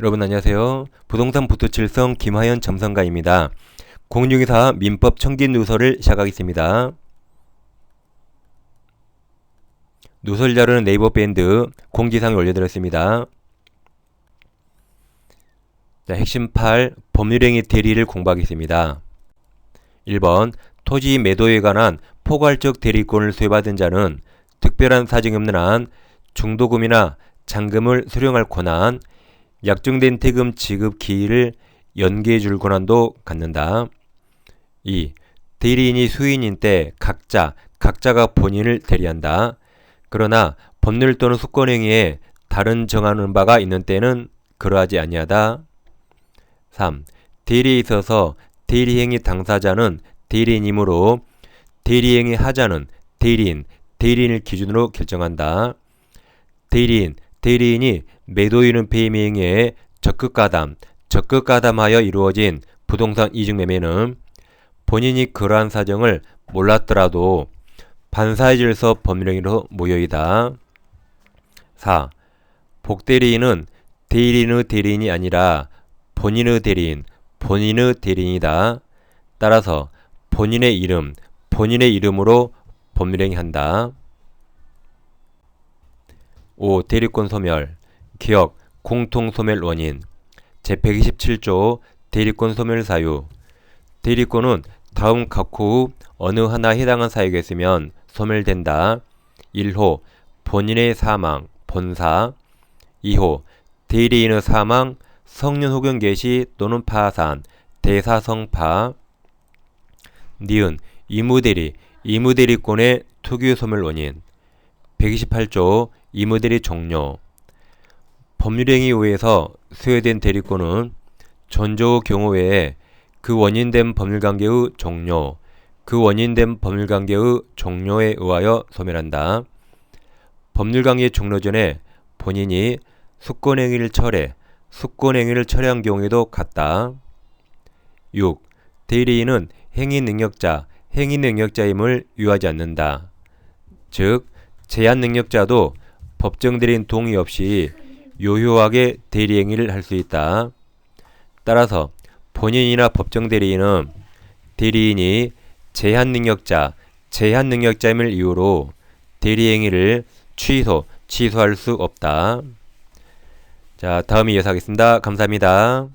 여러분 안녕하세요. 부동산 부투칠성 김하연 점성가입니다. 공유기사 민법 청진 누설을 시작하겠습니다. 누설 자료는 네이버 밴드 공지사항에 올려드렸습니다. 자, 핵심 8 법률행위 대리를 공부하겠습니다. 1번 토지 매도에 관한 포괄적 대리권을 소유받은 자는 특별한 사정이 없는 한 중도금이나 잔금을 수령할 권한, 약정된 대금 지급 기일을 연기해 줄 권한도 갖는다. 2. 대리인이 수인인 때 각자, 각자가 본인을 대리한다. 그러나 법률 또는 수권행위에 다른 정하는 바가 있는 때는 그러하지 아니하다. 3. 대리에 있어서 대리행위 당사자는 대리인이므로 대리행위 하자는 대리인, 대리인을 기준으로 결정한다. 대리인, 대리인이 매도인은 배매행위에 적극 가담, 적극 가담하여 이루어진 부동산 이중 매매는 본인이 그러한 사정을 몰랐더라도 반사의 질서 법률행위로 모여이다. 4. 복대리인은 대리인의 대리인이 아니라 본인의 대리인, 본인의 대리인이다. 따라서 본인의 이름, 본인의 이름으로 법률행위 한다. 5. 대리권 소멸 기억 공통 소멸 원인. 제127조 대리권 소멸 사유. 대리권은 다음 각호 후 어느 하나 해당한 사유겠으면 소멸된다. 1호 본인의 사망 본사. 2호 대리인의 사망 성년 혹은 개시 또는 파산 대사성파. 니은 이무대리 이무대리권의 특유 소멸 원인. 128조 이무대리 종료 법률행위 의해서 수여된 대리권은 전조 경우 외에 그 원인된 법률관계의 종료, 그 원인된 법률관계의 종료에 의하여 소멸한다. 법률관계 종료 전에 본인이 숙권행위를 철회, 숙권행위를 철회한 경우에도 같다. 6. 대리인은 행위 능력자, 행위 능력자임을 유하지 않는다. 즉, 제한 능력자도 법정 대리인 동의 없이 요효하게 대리행위를 할 수 있다. 따라서 본인이나 법정 대리인은 대리인이 제한 능력자, 제한 능력자임을 이유로 대리행위를 취소, 취소할 수 없다. 자, 다음 이어서 하겠습니다. 감사합니다.